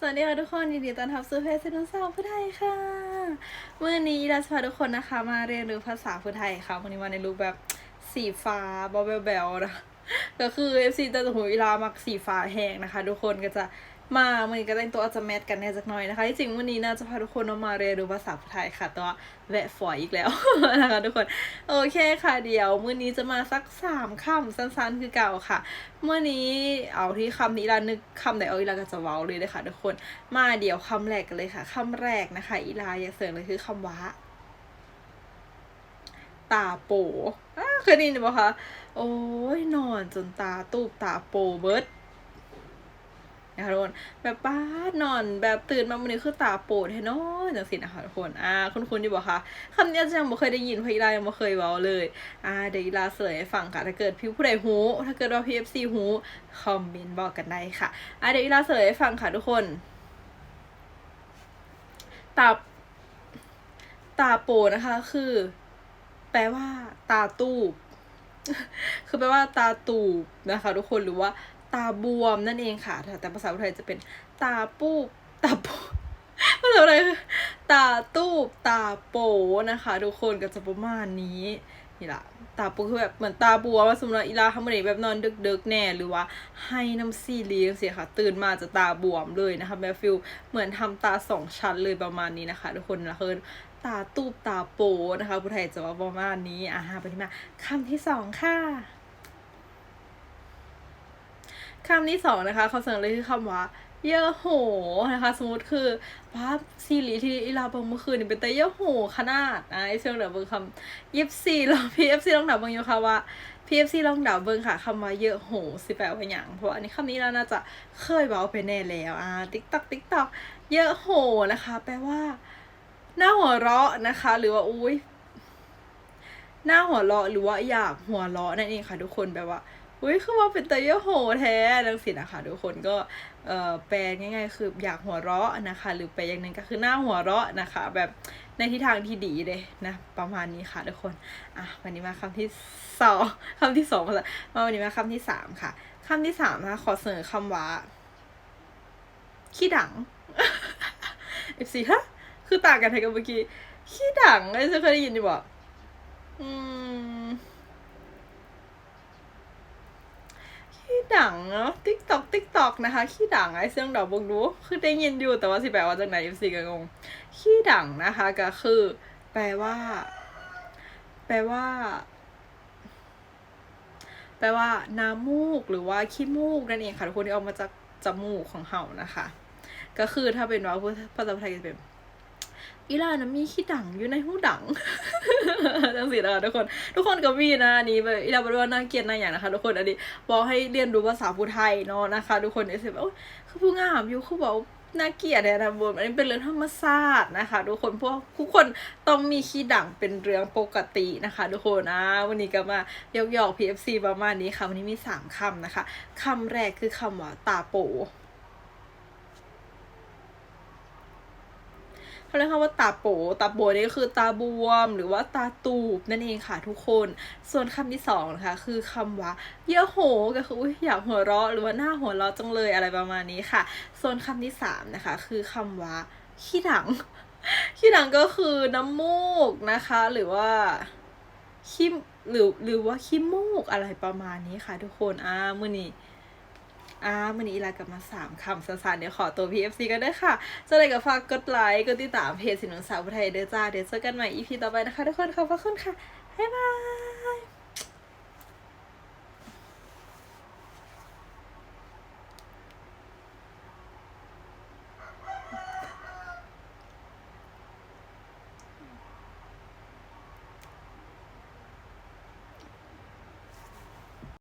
สวัสดีค่ะทุกคนยินดีต้อนรับสู่เพจสินสาวผู้ไทยค่ะเมื่อนี้เราจะพาทุกคนนะคะ มาเรียนรู้ภาษาผู้ไทยค่ะวันนี้มาในรูปแบบสีฟ้าบอลเบลๆนะ ก็คือ FC จะหูเวลามักสีฟ้าแห้งนะคะ ทุกคนก็จะมาเมื่อนี้ก็แต่งตัวอาจจะแมทกันแน่สักหน่อยนะคะ ที่จริงวันนี้น่าจะพาทุกคนมาเรียนรู้ภาษาไทยค่ะแต่ว่าแวะฝอยอีกแล้วนะคะทุกคน โอเคค่ะเดี๋ยวมื้อนี้จะมาสักสามคำสั้นๆคือเก่าค่ะเมื่อนี้เอาที่คำนี้ละนึกคำไหนเอาอีลาก็จะเว้าเลยเลยค่ะทุกคน มาเดี๋ยวคำแรกกันเลยค่ะคำแรกนะคะ อีลาอยากเสริมเลยคือคำว่า ตาโปอ่าเคยได้ยินไหมคะโอ้ยนอนจนตาตูบตาโปเบิดนะคะทุกคนแบบป้านอนแบบตื่นมาวันนี้คือตาโปแท้เนอนจังสินะคะทุกคนอ่าคุณคุณดีบอกคะคำนี้ยังไม่เคยได้ยินพราะอีลายังไม่เคยเว้าเลยอ่าเดี๋ยวลาเสยให้ฟังค่ะถ้าเกิดพี่ผู้ใดหูถ้าเกิดว่า PFC หูคอมเมนต์บอกกันได้ค่ะอ่าเดี๋ยวลาเสยให้ฟังค่ะทุกคนตาตาโปนะคะคือ ลว่า ตาตูบ คือแปลว่าตาตูบนะคะ ทุกคนหรือว่า ตาบวมนั่นเองค่ะ แต่ภาษาไทยจะเป็นตาปูบตาปูภาษาไทยคือตาตูบตาโปนะคะ ทุกคนก็จะประมาณนี้นี่ละตาปูคือแบบเหมือนตาบวมว่าสมมติอีลาทำอะไรแบบนอนดึกๆแน่หรือว่าให้น้ำซีรีส์เสียค่ะ ตื่นมาจะตาบวมเลยนะคะแบบฟิลเหมือนทำตาสองชั้นเลยประมาณนี้นะคะ ทุกคนนะคือ ตาตูบตาโปนะคะผู้ไทยจะว่าประมาณนี้อะไปที่มาคำที่สองค่ะคำที่สองนะคะเขาเสนอเลยคือคำว่าเยอะโหนะคะสมมติคือว่าซีรีส์ที่อีลาเบิงเมื่อคืนนี่เป็นแต่เยอะโหขนาดนะไอเชิงเดี๋ยวเบิงคำยิบซีล้วพีเอฟซีลองเดาเบิงอยู่ค่ะว่าพีเอฟซีลองเดาเบิงค่ะคำว่าเยอะโหสิแปลว่าอย่างเพราะอันนี้คำนี้เราน่าจะเคยเบาไปแน่แล้วอ่าติ๊กตอกติ๊กตอกเยอะโหนะคะ แปลว่า หน้าหัวเราะนะคะ หรือว่าอุ้ยหน้าหัวเราะหรือว่าอยากหัวเราะนั่นเองค่ะ ทุกคนแบบว่าอุ้ยคือว่าเป็นเตยโหแท้ดังสินะคะทุกคนก็เอ่อแปลง่ายๆคืออยากหัวเราะนะคะ หรือแปอย่างนึงก็คือหน้าหัวเราะนะคะ แบบในทิศทางที่ดีเลยนะ ประมาณนี้ค่ะทุกคนอะวันนี้มาคำที่สองคำที่สองมามาวันนี้มาคำที่สามค่ะคำที่สามนะคะขอเสนอคำว่าขี้ดังเอฟซีฮะ คือต่างกันไทยกับเมื่อกี้ขี้ดังไอ้จะเคยได้ยินอยู่บ่อืมขี้ดังเนาะติ๊กตอกติ๊กตอกนะคะขี้ดังไอ้เสียงดอกบงดูคือได้ยินอยู่แต่ว่าสิแปลว่าจากไหนยูซีก็งงขี้ดังนะคะ ก็คือ แปลว่า แปลว่า แปลว่า น้ำมูกหรือว่าขี้มูกนั่นเองค่ะทุกคนที่ออกมาจากจมูกของเห่านะคะ ก็คือถ้าเป็นว่าภาษาไทยจะเป็น อีลานะมีขี้ดังอยู่ในหูดังจังสินะคะทุกคน ทุกคนก็มีนะอันนี้แบบอีลาบอกว่าน่าเกลียดน่าอย่างนะคะ ทุกคนอันนี้บอกให้เรียนรู้ภาษาพูไทยเนาะนะคะ ทุกคนเอสแบบโอ้ยคือผู้งามอยู่คือบอกน่าเกลียดเนี่ยนะบนอันนี้เป็นเรื่องธรรมชาสตินะคะ ทุกคนพวกทุกคนต้องมีขี้ดังเป็นเรื่องปกตินะคะ ทุกคนนะวันนี้ก็มายกหยอก PFC ประมาณนี้ค่ะวันนี้มีสามคำนะคะคำแรกคือคำว่าตาโป เขาเรียกว่าตาโปตาโปนี่ก็คือตาบวม หรือว่าตาตูบนั่นเองค่ะทุกคน ส่วนคำที่สองนะคะคือคำว่าเยอะโหก็คืออยอยากหัวเราะหรือว่าหน้าหัวเราะจังเลยอะไรประมาณนี้ค่ะ ส่วนคำที่สามนะคะคือคำว่าขี้ดังขี้ดังก็คือน้ำมูกนะคะ หรือว่าขี้หรือหรือว่าขี้มูกอะไรประมาณนี้ค่ะ ทุกคนอ่ามือนี้ อ่ามันนี้อีลากลับมาสามคำสั้นๆเดี๋ยวขอตัว PFC กันด้วยค่ะจะอะไรก็ฝากกดไลค์กดติดตามเพจสินนสาวไทยเด้อจ้าเดี๋ยวเจอกันใหม่ EP ต่อไปนะคะทุกคนขอบพระคุณค่ะบ๊ายบาย